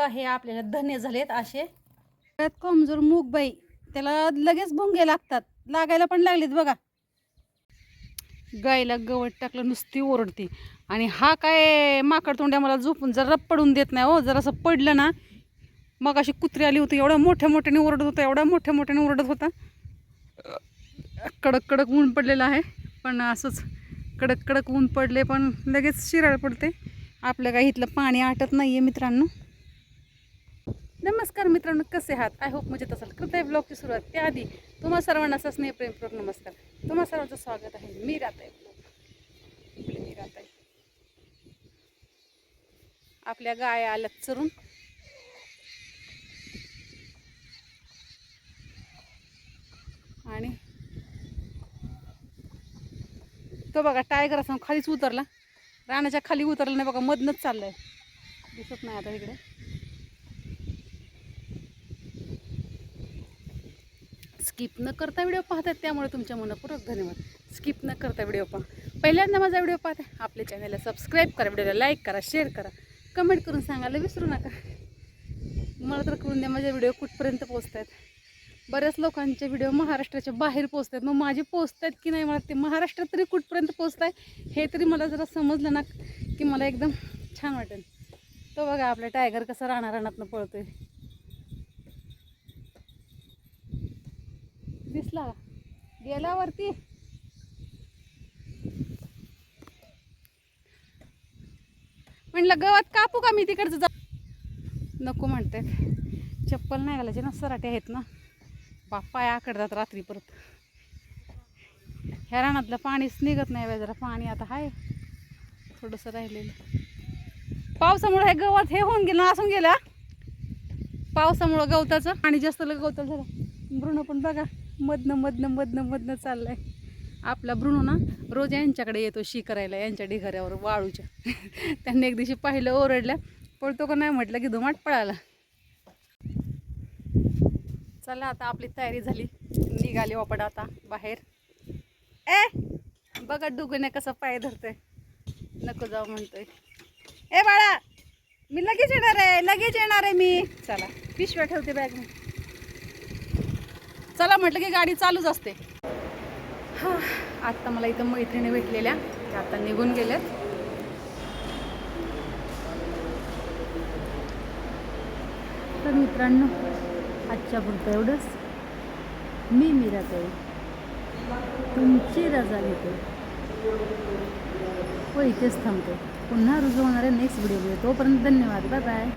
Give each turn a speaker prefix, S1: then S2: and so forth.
S1: बघा हे आपल्याला धन्य झालेत असे. त्यात कमजोर मूग बाई त्याला लगेच भुंगे लागतात. लागायला पण लागलेत बघा. गायला गवत टाकलं नुसती ओरडते. आणि हा काय माकड तोंड्या मला झोपून जरा पडून देत नाही हो. जरासं पडलं ना मग अशी कुत्री आली होती एवढ्या मोठ्या मोठ्याने ओरडत होता एवढ्या मोठ्या मोठ्याने ओरडत होता. कडक कडक ऊन पडलेलं आहे पण असंच कडक कडक ऊन पडले पण लगेच शिराळ पडते. आपल्या काही इथलं पाणी आटत नाही आहे मित्रांनो. नमस्कार मित्रांनो कसे आहात? आय होप मजेत असाल. कृपया ब्लॉगची सुरुवात त्याआधी तुम्हा सर्वांना असा स्नेहप्रेमपूर्वक नमस्कार. तुम्हा सर्वांचं स्वागत आहे. मी राहत. आहे मी राहत. आहे आपल्या गाया आल्यात चरून. आणि तो बघा टायगर असं खालीच उतरला. राणाच्या खाली उतरला नाही बघा मधनच चाललंय. दिसत नाही आता इकडे. स्किप न करता व्हिडिओ पाहतात त्यामुळे तुमच्या मनपूर्वक धन्यवाद. स्किप न करता व्हिडिओ पहा. पहिल्यांदा माझा व्हिडिओ पाहता आपल्या चॅनलला सबस्क्राईब करा व्हिडिओला लाईक करा शेअर करा. कमेंट करून सांगायला विसरू नका. मला तर करून द्या माझे व्हिडिओ कुठपर्यंत पोचत आहेत बऱ्याच लोकांचे व्हिडिओ महाराष्ट्राच्या बाहेर पोचत आहेत मग माझे पोचत आहेत की नाही मला ते महाराष्ट्रात तरी कुठपर्यंत पोचत आहे हे तरी मला जरा समजलं ना की मला एकदम छान वाटेल. तो बघा आपला टायगर कसा राणा रानातनं आहे दिसला. गेला वरती. म्हणलं गवत कापू का मी तिकडचं जा? नको म्हणते. चप्पल नाही घालायचे ना सराटे आहेत ना. बाप्पा आकडतात रात्री परत. ह्या रानातलं पाणीच निघत नाही जरा पाणी आता आहे थोडंसं राहिलेलं. पावसामुळं हे गवत हे होऊन गेलं असून गेलं पावसामुळं गवताचं आणि जास्त गवताचं झालं. भ्रूण पण बघा. मधनं मधनं मधनं मधनं चाललंय. आपला ब्रुणो ना रोज यांच्याकडे येतो शी करायला यांच्या ढिगाऱ्यावर वाळूच्या. त्यांनी एक दिवशी पाहिलं ओरडल्या. पळतो का नाही म्हटलं की धुमाट पळाला. चला आता आपली तयारी झाली. निघाली वापड आता बाहेर. ए बघा डुगूने कसं पाय धरतोय. नको जाऊ म्हणतोय. ए बाळा मी लगेच येणार आहे लगेच येणार आहे मी. चला पिशव्या ठेवते बॅग मी चला म्हटलं की गाडी चालूच असते. हां आत्ता मला इथं मैत्रिणी भेटलेल्या त्या आता निघून गेल्यात. तर मित्रांनो आजच्या पुरतं एवढंच. मी मिरात आहे तुमची रजा घेते. व इथेच थांबते. पुन्हा रुजू होणाऱ्या नेक्स्ट व्हिडिओ तोपर्यंत धन्यवाद. Bye bye